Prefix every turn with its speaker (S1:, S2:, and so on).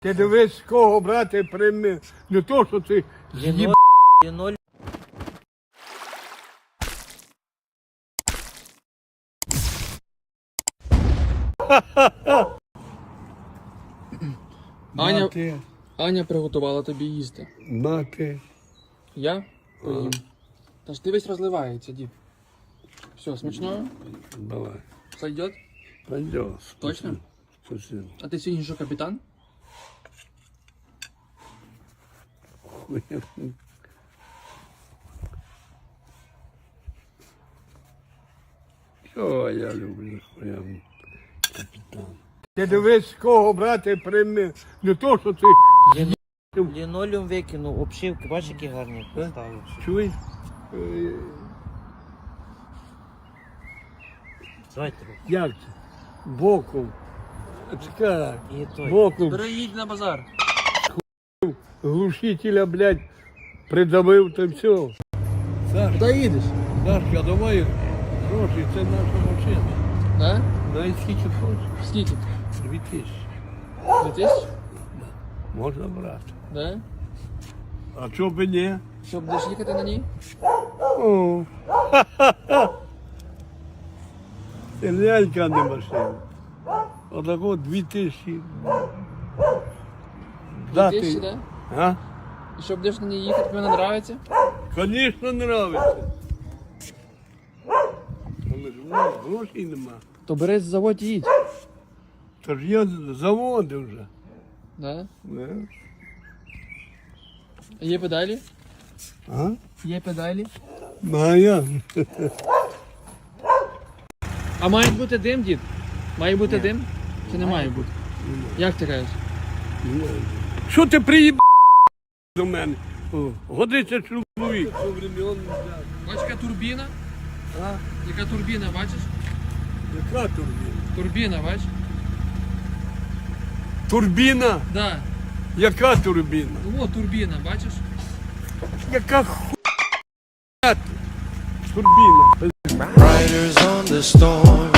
S1: Ти дивись, з кого брати прийми. Не то, що ти з'їб...
S2: ноль, є ноль.
S3: Аня,
S1: Мати,
S3: Аня приготувала тобі їсти.
S1: мати.
S3: Я поїм. Та ж ти весь розливається, дід. Все, смачного?
S1: Давай.
S3: Сойдет?
S1: Пойдет.
S3: Точно?
S1: Спасибо.
S3: А ти сьогодні що, капітан?
S1: Що я люблю своєму капітан. Ти дивись, з кого брати прийми. Не то, що ти
S2: Ліно- Лінолеум викинув, обшивки, бачиш, які гарні поставив.
S1: чуєш. Е,
S2: Давай трохи.
S1: Як це? Боком. Чекай. Боком
S3: Бери їдь на базар.
S1: глушителя, блядь, придавив, то все. Саш,
S3: Куди їдеш?
S1: Сашка, давай гроші, це наша машина.
S3: Да?
S1: Дай скільки хочеш.
S3: Скільки?
S1: Дві тисячі.
S3: Дві тисячі?
S1: Можна брати.
S3: Да?
S1: А чого б і ні?
S3: Що, будеш їхати на ній?
S1: О. Це лялька, а не машина. Отако дві тисячі.
S3: Дві тисячі, да?
S1: А?
S3: І що будеш на ній їхати, тобі вона нравиться?
S1: Звісно, нравиться. Але ж у нас грошей нема.
S3: То бери заводь і їдь.
S1: Та ж я заводи вже.
S3: Да?
S1: Не?
S3: А Є педалі?
S1: А?
S3: Є педалі.
S1: Ну, а я?
S3: А має бути дим, дід? Має бути дим? Чи не має бути? Як ти кажеш?
S1: Що ти приїб до мене? О, Годиться чоловік.
S3: Бачиш, яка турбіна?
S1: А?
S3: Яка турбіна, бачиш?
S1: Яка турбіна?
S3: Турбіна, бачиш?
S1: Турбіна?
S3: Да.
S1: Яка турбіна?
S3: О, турбіна, бачиш?
S1: Яка хуя турбіна?
S4: Riders on the storm.